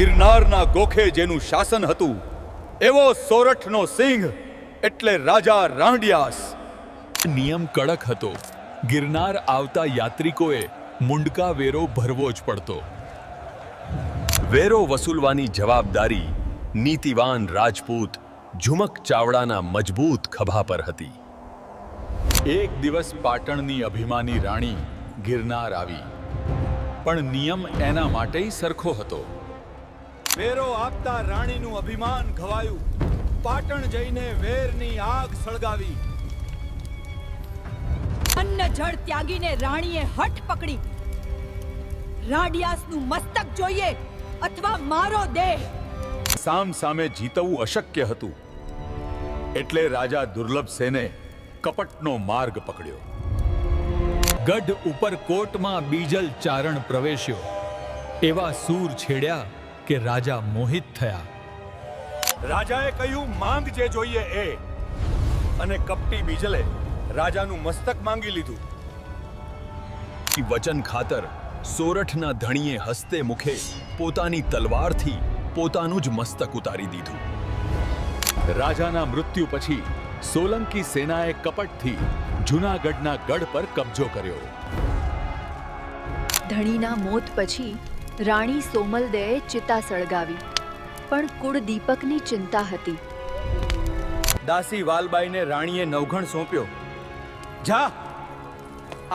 ગિરનારના ગોખે જેનું શાસન હતું, એવો સોરઠનો સિંહ એટલે રાજા રાંડિયાસ. નિયમ કડક હતો. ગિરનાર આવતા યાત્રિકોએ મુંડકા વેરો ભરવો જ પડતો. વેરો વસૂલવાની જવાબદારી નીતિવાન રાજપૂત ઝુમક ચાવડાના મજબૂત ખભા પર હતી. એક દિવસ પાટણની અભિમાની રાણી ગિરનાર આવી. પણ નિયમ એના માટે સરખો હતો. વેરો આપતા રાણીનું અભિમાન ઘવાયું. પાટણ જઈને વેરની આગ સળગાવી. અન્ન જળ ત્યાગીને રાણીએ હઠ પકડી. રાડિયાસનું મસ્તક જોઈએ અથવા મારો દેહ. સામ સામે જીતવું અશક્ય હતું. એટલે રાજા દુર્લભ સેને કપટનો માર્ગ પકડ્યો. ગઢ ઉપર કોટમાં બીજલ ચારણ પ્રવેશ્યો. એવા સૂર છેડ્યા કે રાજા મોહિત થયા. રાજાએ કહ્યું માંગ જે જોઈએ એ. અને કપટી બીજલે રાજાનું મસ્તક માંગી લીધું. વચન ખાતર સોરઠના ધણીએ હસ્તે મુખે પોતાની તલવારથી પોતાનું જ મસ્તક ઉતારી દીધું. રાજાના મૃત્યુ પછી સોલંકી સેનાએ કપટથી જૂનાગઢના ગઢ પર કબજો કર્યો. ધણીના મોત પછી રાણી સોમલદેએ ચિતા સળગાવી પણ કુળદીપકની ચિંતા હતી. દાસી વાલબાઈને રાણીએ નવઘણ સોંપ્યો. જા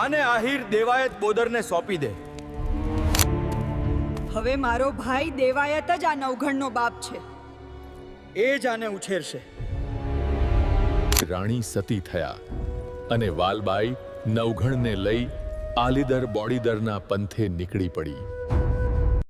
આને આહિર દેવાયત બોદરને સોંપી દે. હવે મારો ભાઈ દેવાયત જ આ નવઘણનો બાપ છે. એ જ આને ઉછેરશે. રાણી સતી થયા અને વાલબાઈ નવઘણને લઈ આલીદર બોડીદરના પંથે નીકળી પડી.